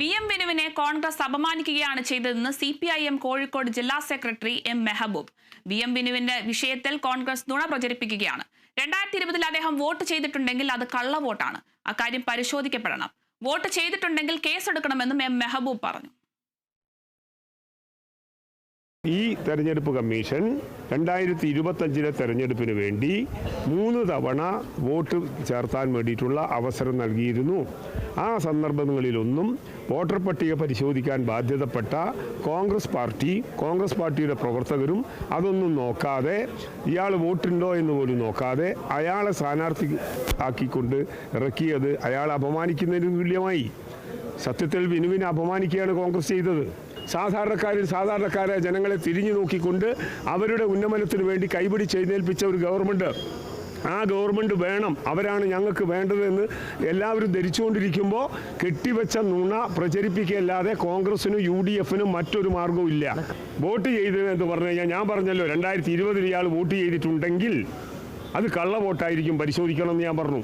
V M ബിനുവിനെ Congress അപമാനിക്കുകയാണ് ചെയ്തതെന്ന് C P I M Kozhikode ജില്ലാ secretary M Mehaboob. V M ബിനുവിന്റെ വിഷയത്തിൽ കോൺഗ്രസ് നുണ പ്രചരിപ്പിക്കുകയാണ്. രണ്ടായിരത്തി ഇരുപതിൽ അദ്ദേഹം വോട്ട് ചെയ്തിട്ടുണ്ടെങ്കിൽ അത് കള്ള വോട്ടാണ് അക്കാര്യം പരിശോധിക്കപ്പെടണം. വോട്ട് ചെയ്തിട്ടുണ്ടെങ്കിൽ കേസെടുക്കണമെന്നും എം മെഹബൂബ് പറഞ്ഞു. ഈ തെരഞ്ഞെടുപ്പ് കമ്മീഷൻ രണ്ടായിരത്തി ഇരുപത്തഞ്ചിലെ തെരഞ്ഞെടുപ്പിന് വേണ്ടി മൂന്ന് തവണ വോട്ട് ചേർത്താൻ വേണ്ടിയിട്ടുള്ള അവസരം നൽകിയിരുന്നു. ആ സന്ദർഭങ്ങളിലൊന്നും വോട്ടർ പട്ടിക പരിശോധിക്കാൻ ബാധ്യതപ്പെട്ട കോൺഗ്രസ് പാർട്ടി കോൺഗ്രസ് പാർട്ടിയുടെ പ്രവർത്തകരും അതൊന്നും നോക്കാതെ ഇയാൾ വോട്ടുണ്ടോ എന്ന് പോലും നോക്കാതെ അയാളെ സ്ഥാനാർത്ഥി ആക്കിക്കൊണ്ട് ഇറക്കിയത് അയാളെ അപമാനിക്കുന്നതിന് തുല്യമായി. സത്യത്തിൽ വിനുവിനെ അപമാനിക്കുകയാണ് കോൺഗ്രസ് ചെയ്തത്. സാധാരണക്കാരിൽ സാധാരണക്കാരെ ജനങ്ങളെ തിരിഞ്ഞു നോക്കിക്കൊണ്ട് അവരുടെ ഉന്നമനത്തിന് വേണ്ടി കൈപിടി ചെയ്തേൽപ്പിച്ച ഒരു ഗവൺമെന്റ് ആ ഗവൺമെന്റ് വേണം. അവരാണ് ഞങ്ങൾക്ക് വേണ്ടതെന്ന് എല്ലാവരും ധരിച്ചുകൊണ്ടിരിക്കുമ്പോൾ കെട്ടിവെച്ച നുണ പ്രചരിപ്പിക്കുകയല്ലാതെ കോൺഗ്രസിനും യു ഡി എഫിനും മറ്റൊരു മാർഗവും ഇല്ല. വോട്ട് ചെയ്തതെന്ന് പറഞ്ഞു കഴിഞ്ഞാൽ ഞാൻ പറഞ്ഞല്ലോ രണ്ടായിരത്തി ഇരുപതിൽ ഇയാൾ വോട്ട് ചെയ്തിട്ടുണ്ടെങ്കിൽ അത് കള്ള വോട്ടായിരിക്കും. പരിശോധിക്കണം എന്ന് ഞാൻ പറഞ്ഞു.